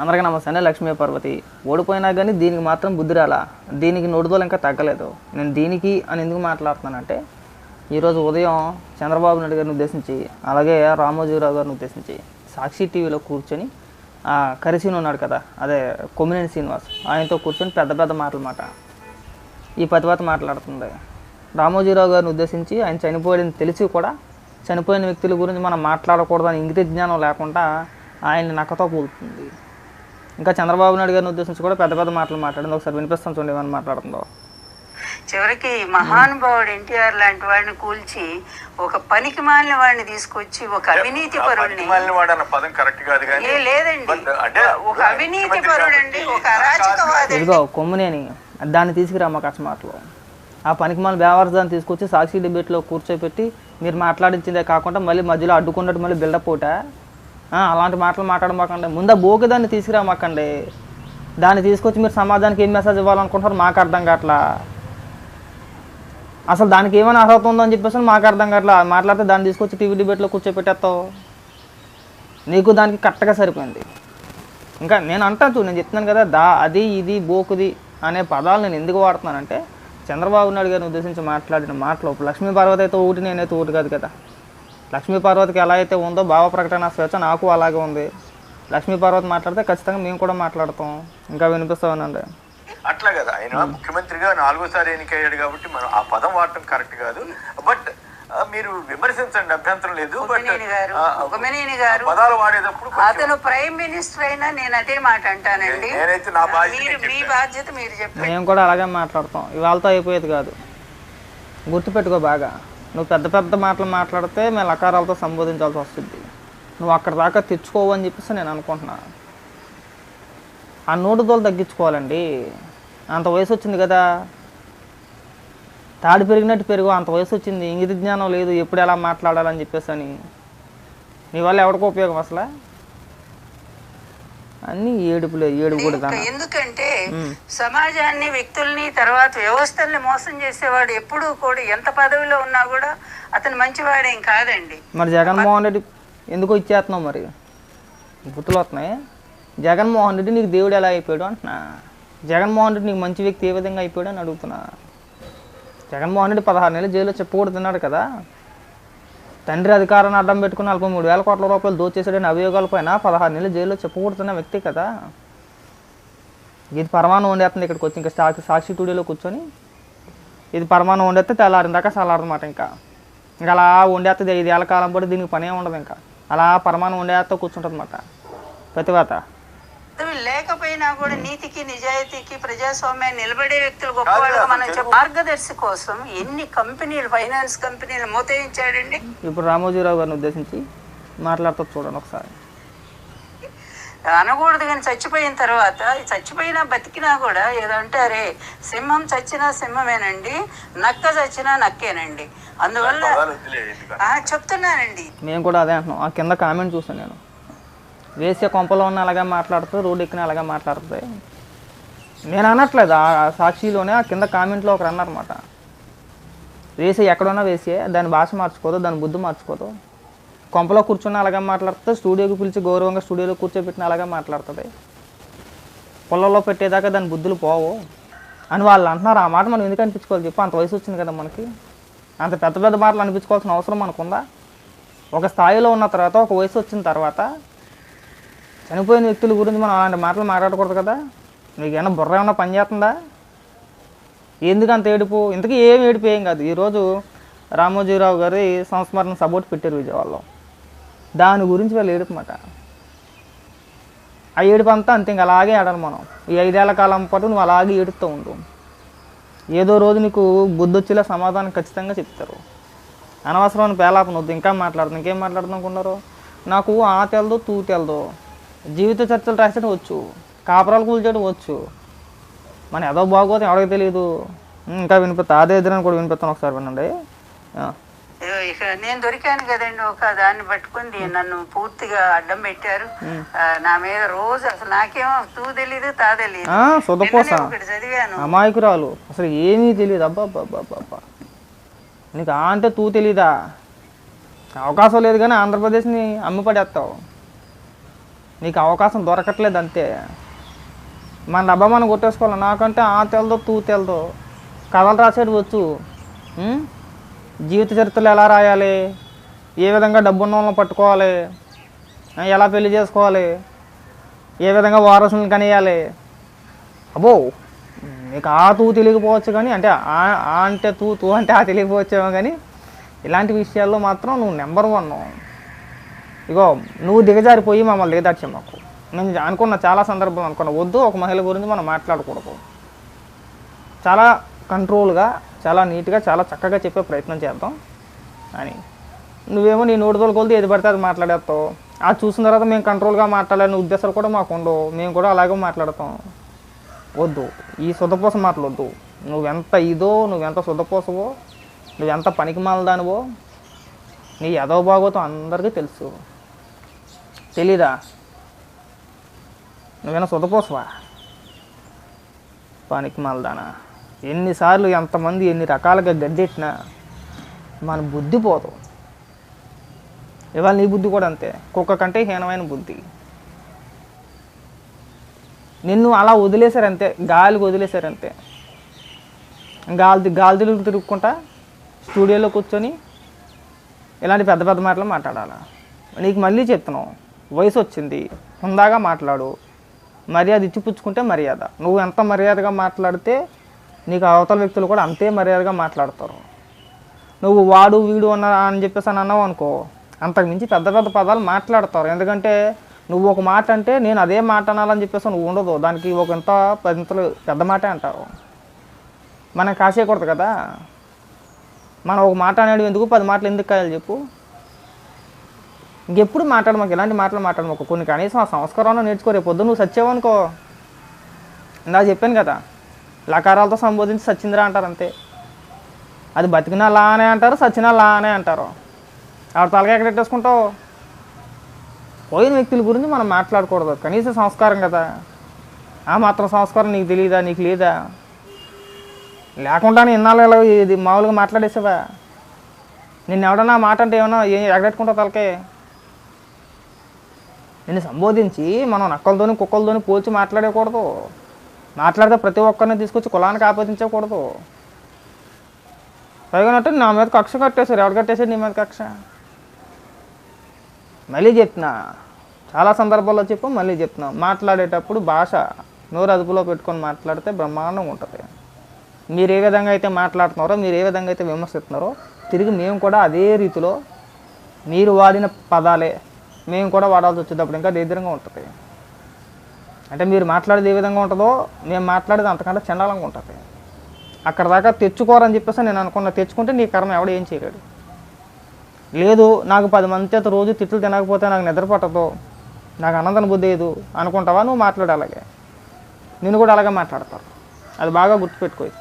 అందరికీ నమస్తే లక్ష్మీ పార్వతి. ఓడిపోయినా కానీ దీనికి మాత్రం బుద్ధి రాలా దీనికి నోడుదోలు ఇంకా తగ్గలేదు. నేను దీనికి అని ఎందుకు మాట్లాడుతున్నానంటే ఈరోజు ఉదయం చంద్రబాబు నాయుడు గారిని ఉద్దేశించి అలాగే రామోజీరావు గారిని ఉద్దేశించి సాక్షి టీవీలో కూర్చొని ఆ, కరిసీన్ ఉన్నాడు కదా అదే కొమ్మినేని శ్రీనివాస్. ఆయనతో కూర్చొని పెద్ద పెద్ద మాటలు మాట ఈ పతిపాత మాట్లాడుతుంది. రామోజీరావు గారిని ఉద్దేశించి ఆయన చనిపోయాడని తెలిసి కూడా చనిపోయిన వ్యక్తుల గురించి మనం మాట్లాడకూడదని ఇంగిత జ్ఞానం లేకుండా ఆయన నక్కతో కూలుతుంది. ఇంకా చంద్రబాబు నాయుడు గారిని ఉద్దేశించి కూడా పెద్ద పెద్ద మాటలు మాట్లాడింది. ఒకసారి వినిపిస్తాను చూడండి ఏమని మాట్లాడుతుందో. చివరికి మహానుభావుడు ఎన్టీఆర్ లాంటి వాడిని కూల్చి ఒక పనికి మాలిన వాడిని తీసుకొచ్చి ఒక అవినీతి పరుడిని పదం కరెక్ట్ కాదు కానీ లేదండి. ఒక అవినీతి పరుడండి ఒక అరాచకవాది ఇదిగో కొమ్మునేని దాన్ని తీసుకురా మాకు అసమాటలో ఆ పనికి మన దాన్ని తీసుకొచ్చి సాక్షి డిబేట్లో కూర్చోపెట్టి మీరు మాట్లాడించిందే కాకుండా మళ్ళీ మధ్యలో అడ్డుకున్నట్టు మళ్ళీ బిల్డప్ పోట అలాంటి మాటలు మాట్లాడమాకండి. ముందు బోకి దాన్ని తీసుకురామాకండి. దాన్ని తీసుకొచ్చి మీరు సమాజానికి ఏం మెసేజ్ ఇవ్వాలనుకుంటున్నారు మాకు అర్థం కావట్లా? అసలు దానికి ఏమైనా అర్హత ఉందో అని చెప్పేసి మాకు అర్థం కావట్లా? మాట్లాడితే దాన్ని తీసుకొచ్చి టీవీ డిబేట్లో కూర్చోపెట్టేస్తావు. నీకు దానికి కరెక్ట్గా సరిపోయింది. ఇంకా నేను అంటాను చూడు నేను చెప్తున్నాను కదా దా అది ఇది బోకుది అనే పదాలు నేను ఎందుకు వాడుతున్నానంటే చంద్రబాబు నాయుడు గారిని ఉద్దేశించి మాట్లాడిన మాటలు లక్ష్మీ పార్వతి అయితే ఒకటి నేనైతే ఒకటి కాదు కదా. లక్ష్మీ పార్వతికి ఎలా అయితే ఉందో భావ ప్రకటన స్వేచ్ఛ నాకు అలాగే ఉంది. లక్ష్మీ పార్వతి మాట్లాడితే ఖచ్చితంగా మేము కూడా మాట్లాడతాం. ఇంకా వినిపిస్తామనండి అట్లా కదా. ఆయన ముఖ్యమంత్రిగా నాలుగోసారి ఎన్నికయ్యాడు కాబట్టి మనం ఆ పదం వాడటం కరెక్ట్ కాదు. బట్ మీరు విమర్శించండి. అభ్యంతరం లేదు. గారు పదాలు వాడేటప్పుడు అతను ప్రైమ్ మినిస్టర్ అయినా నేను అదే మాట అంటానండి. నేనైతే నా బాధ్యత మీ. బాధ్యత మీరు చెప్పండి. మేము కూడా అలాగే మాట్లాడతాం. ఇవాళతో అయిపోయేది కాదు. గుర్తుపెట్టుకో బాగా. నువ్వు పెద్ద పెద్ద మాటలు మాట్లాడితే మేము లకారాలతో సంబోధించాల్సి వస్తుంది. నువ్వు అక్కడ దాకా తెచ్చుకోవు అని చెప్పేసి నేను అనుకుంటున్నా. ఆ నోటుదోలు తగ్గించుకోవాలండి. అంత వయసు వచ్చింది కదా. తాడు పెరిగినట్టు పెరుగు అంత వయసు వచ్చింది. ఇంగిత జ్ఞానం లేదు ఎప్పుడు ఎలా మాట్లాడాలని చెప్పేసి అని. నీ వల్ల ఎవరికో ఉపయోగం అసలు? అన్నీ ఏడుపులే ఏడుపు కూడా ఎందుకంటే సమాజాన్ని వ్యక్తుల్ని తర్వాత వ్యవస్థల్ని మోసం చేసేవాడు ఎప్పుడూ కూడా ఎంత పదవిలో ఉన్నా కూడా అతను మంచివాడేం కాదండి. మరి జగన్మోహన్ రెడ్డి ఎందుకో ఇచ్చేస్తున్నావు మరి? గుర్తులు వస్తున్నాయి జగన్మోహన్ రెడ్డి నీకు దేవుడు ఎలా అయిపోయాడు అంటున్నా. జగన్మోహన్ రెడ్డి నీకు మంచి వ్యక్తి ఏ విధంగా అయిపోయాడు అని అడుగుతున్నా. జగన్మోహన్ రెడ్డి పదహారు నెలలు జైల్లో చెప్పకూడదున్నాడు కదా. తండ్రి అధికారాన్ని అడ్డం పెట్టుకుని నలభై మూడు వేల కోట్ల రూపాయలు దోచేసాడని అభియోగాలపైన పదహారు నెలలు జైల్లో చెప్పకూడుతున్న వ్యక్తి కదా. ఇది పరమాణం వండేస్తుంది ఇక్కడికి వచ్చి ఇంకా సాక్షి సాక్షి స్టూడియోలో కూర్చొని ఇది పరమాణం వండేస్తే తెల్లారిన దాకా చల్లారనమాట ఇంకా. ఇంకా అలా వండేస్తుంది ఐదేళ్ళ కాలం పాటు దీనికి పనే ఉండదు ఇంకా. అలా పరమాణం వండేస్తా కూర్చుంటుంది అనమాట ప్రతివాత పదవి లేకపోయినా కూడా నీతికి నిజాయితీకి ప్రజాస్వామ్యాన్ని నిలబడే వ్యక్తులు గొప్పవాళ్ళుగా మనం చెప్ప మార్గదర్శి కోసం ఎన్ని కంపెనీలు ఫైనాన్స్ కంపెనీలు మోతయించాడండి? ఇప్పుడు రామోజీరావు గారిని ఉద్దేశించి మాట్లాడుతూ చూడండి ఒకసారి. అనకూడదు కానీ చచ్చిపోయిన తర్వాత చచ్చిపోయినా బతికినా కూడా ఏదో అంటారే సింహం చచ్చినా సింహమేనండి నక్క చచ్చినా నక్కేనండి. అందువల్ల చెప్తున్నానండి. మేము కూడా అదే అంటున్నాం ఆ కింద కామెంట్ చూసాను నేను. వేసే కొంపలో ఉన్న అలాగే మాట్లాడుతుంది రోడ్డు ఎక్కిన అలాగే మాట్లాడుతుంది. నేను అనట్లేదు ఆ సాక్షిలోనే ఆ కింద కామెంట్లో ఒకరు అన్నారన్నమాట. వేసే ఎక్కడున్నా వేసే దాని భాష మార్చుకోదు దాని బుద్ధి మార్చుకోదు. కొంపలో కూర్చున్న అలాగే మాట్లాడుతుంది స్టూడియోకి పిలిచి గౌరవంగా స్టూడియోలో కూర్చోబెట్టిన అలాగే మాట్లాడుతుంది. పొలంలో పెట్టేదాకా దాని బుద్ధులు పోవు. అని వాళ్ళు అంటున్నారు ఆ మాట మనం ఎందుకు అనిపించుకోవాలి చెప్పు అంత వయసు వచ్చింది కదా మనకి. అంత పెద్ద పెద్ద మాటలు అనిపించుకోవాల్సిన అవసరం మనకుందా? ఒక స్థాయిలో ఉన్న తర్వాత ఒక వయసు వచ్చిన తర్వాత చనిపోయిన వ్యక్తుల గురించి మనం అలాంటి మాటలు మాట్లాడకూడదు కదా? నీకు ఏమైనా బుర్ర ఏమైనా పని చేస్తుందా? ఎందుకు అంత ఏడుపు? ఇంతకీ ఏం ఏడుపు ఏం కాదు. ఈరోజు రామోజీరావు గారి సంస్మరణ సపోర్ట్ పెట్టారు విజయవాడలో. దాని గురించి వాళ్ళు ఏడుపుమాట. ఆ ఏడుపు అంతా అంతే ఇంకా అలాగే ఆడాలి మనం. ఈ ఐదేళ్ళ కాలం పాటు నువ్వు అలాగే ఏడుపుతూ ఉండు. ఏదో రోజు నీకు బుద్ధొచ్చేలా సమాధానం ఖచ్చితంగా చెప్తారు. అనవసరమైన పేలాపన వద్దు. ఇంకా మాట్లాడుతుంది ఇంకేం మాట్లాడుతుంది అనుకున్నారు నాకు ఆ తెలదు తూ తెలదు. జీవిత చర్చలు రాసేయడం వచ్చు కాపురాలు కూల్చేయడం వచ్చు. మన ఏదో బాగోదు ఎవరికి తెలియదు ఇంకా వినిపిస్తా. అదే ఎదురని కూడా వినిపిస్తాను ఒకసారి వినండి. ఇక నేను దొరికాను కదండి ఒక దాన్ని పట్టుకుని నన్ను పూర్తిగా అడ్డం పెట్టారు. నా మీద రోజు అసలు నాకేమో తూ తెలీదు తా తెలీదు. ఒకటి చదివాను. అమాయకురాలు. అసలు ఏమీ తెలియదు అబ్బా అబ్బా అబ్బా అబ్బా, అబ్బా నీకు ఆ అంటే తూ తెలీదా? అవకాశం లేదు కానీ ఆంధ్రప్రదేశ్ని అమ్మి పడేస్తావు. నీకు అవకాశం దొరకట్లేదు అంతే. మన డబ్బా మనం కొట్టేసుకోవాలి. నాకంటే ఆ తెలదో తూ తెలదో. కథలు రాసేది వచ్చు. జీవిత చరిత్రలు ఎలా రాయాలి? ఏ విధంగా డబ్బున్న వాళ్ళని పట్టుకోవాలి? ఎలా పెళ్ళి చేసుకోవాలి? ఏ విధంగా వారసులను కనేయాలి? అబ్బో! నీకు ఆ తూ తెలియకపోవచ్చు కానీ అంటే ఆ ఆ అంటే తూ తూ అంటే ఆ తెలియకపోవచ్చేమో కానీ ఇలాంటి విషయాల్లో మాత్రం నువ్వు నెంబర్ వన్ ఇగో నువ్వు దిగజారిపోయి మమ్మల్ని దిగదార్చే మాకు. నేను అనుకున్న చాలా సందర్భాలు అనుకున్నా. వద్దు ఒక మహిళ గురించి మనం మాట్లాడకూడదు. చాలా కంట్రోల్గా చాలా నీట్గా చాలా చక్కగా చెప్పే ప్రయత్నం చేద్దాం. అని. నువ్వేమో నీ నోటిదోలు కొలిది ఏది పడితే అది మాట్లాడేస్తావు. అది చూసిన తర్వాత మేము కంట్రోల్గా మాట్లాడాలనే ఉద్దేశాలు కూడా మాకు ఉండవు. మేము కూడా అలాగే మాట్లాడతాం. వద్దు. ఈ శుద్ధపోస మాటలు నువ్వెంత ఇదో నువ్వెంత శుద్ధపోసవో నువ్వెంత పనికి దానివో నీ ఎదవ బాగోతో అందరికీ తెలుసు. తెలీదా? నువ్వేనా శుద్ధపోసవా పనికి మాలదానా. ఎన్నిసార్లు ఎంతమంది ఎన్ని రకాలుగా గద్దెట్టినా మన బుద్ధి పోదు. ఇవాళ నీ బుద్ధి కూడా అంతే. కుక్క కంటే హీనమైన బుద్ధి. నిన్ను అలా వదిలేశారంతే. గాలికి వదిలేశారంతే. గాలి గాలి తిరుగుకుంటా స్టూడియోలో కూర్చొని ఇలాంటి పెద్ద పెద్ద మాటలు మాట్లాడాలా? నీకు మళ్ళీ చెప్తున్నావు వయసు వచ్చింది హుందాగా మాట్లాడు. మర్యాద ఇచ్చిపుచ్చుకుంటే మర్యాద. నువ్వు ఎంత మర్యాదగా మాట్లాడితే నీకు అవతల వ్యక్తులు కూడా అంతే మర్యాదగా మాట్లాడతారు. నువ్వు వాడు వీడు అన్న అని చెప్పేసి అని అన్నావు అనుకో అంతకు మించి పెద్ద పెద్ద పదాలు మాట్లాడతారు. ఎందుకంటే నువ్వు ఒక మాట అంటే నేను అదే మాట అనాలని చెప్పేసి నువ్వు ఉండదు. దానికి ఒక ఎంత పదింతలు పెద్ద మాటే అంటారు. మనం కాసేయకూడదు కదా? మనం ఒక మాట అనేది ఎందుకు? పది మాటలు ఎందుకు కాయాలి చెప్పు. ఇంకెప్పుడు మాట్లాడమాకు మాకు ఇలాంటి మాటలు మాట్లాడమాకు కొన్ని కనీసం ఆ సంస్కారంలో నేర్చుకో రేపు పొద్దు నువ్వు సచ్చేవనుకో ఇందా చెప్పాను కదా లకారాలతో సంబోధించి సచ్చిందిరా అంటారు అంతే. అది బతికినా లా అనే అంటారు సచ్చినా లా అనే అంటారు. ఆవిడ తలగా ఎక్కడ పెట్టేసుకుంటావు పోయిన వ్యక్తుల గురించి మనం మాట్లాడకూడదు. కనీసం సంస్కారం కదా. ఆ మాత్రం సంస్కారం నీకు తెలియదా నీకు లేదా? లేకుండానే ఇన్నాళ్ళు ఇలా ఇది మామూలుగా మాట్లాడేసావా? నిన్న ఎవడన్నా మాట అంటే ఏమన్నా ఏ ఎగడెట్టుకుంటావు తలకే నిన్ను సంబోధించి మనం నక్కలతోని కుక్కలతోని పోల్చి మాట్లాడకూడదు. మాట్లాడితే ప్రతి ఒక్కరిని తీసుకొచ్చి కులానికి ఆపాదించకూడదు. పైగా నా మీద కక్ష కట్టేశారు ఎవరు కట్టేశారు నీ మీద కక్ష? మళ్ళీ చెప్తున్నా. చాలా సందర్భాల్లో చెప్పు మళ్ళీ చెప్తున్నా. మాట్లాడేటప్పుడు భాష నోరు అదుపులో పెట్టుకొని మాట్లాడితే బ్రహ్మాండంగా ఉంటుంది. మీరు ఏ విధంగా అయితే మాట్లాడుతున్నారో మీరు ఏ విధంగా అయితే విమర్శిస్తున్నారో తిరిగి మేము కూడా అదే రీతిలో మీరు వాడిన పదాలే మేము కూడా వాడాల్సి వచ్చేటప్పుడు ఇంకా దరిద్రంగా ఉంటుంది. అంటే మీరు మాట్లాడేది ఏ విధంగా ఉంటుందో మేము మాట్లాడేది అంతకంటే చండాలంగా ఉంటుంది. అక్కడ దాకా తెచ్చుకోరని చెప్పేసి నేను అనుకున్నా. తెచ్చుకుంటే నీ కర్మ ఎవడు ఏం చేయలేడు. లేదు నాకు పది మంది చేత రోజు తిట్లు తినకపోతే నాకు నిద్ర పట్టదు. నాకు అనంతన బుద్ధి లేదు. అనుకుంటావా? నువ్వు మాట్లాడు అలాగే. నేను కూడా అలాగే మాట్లాడతారు. అది బాగా గుర్తుపెట్టుకో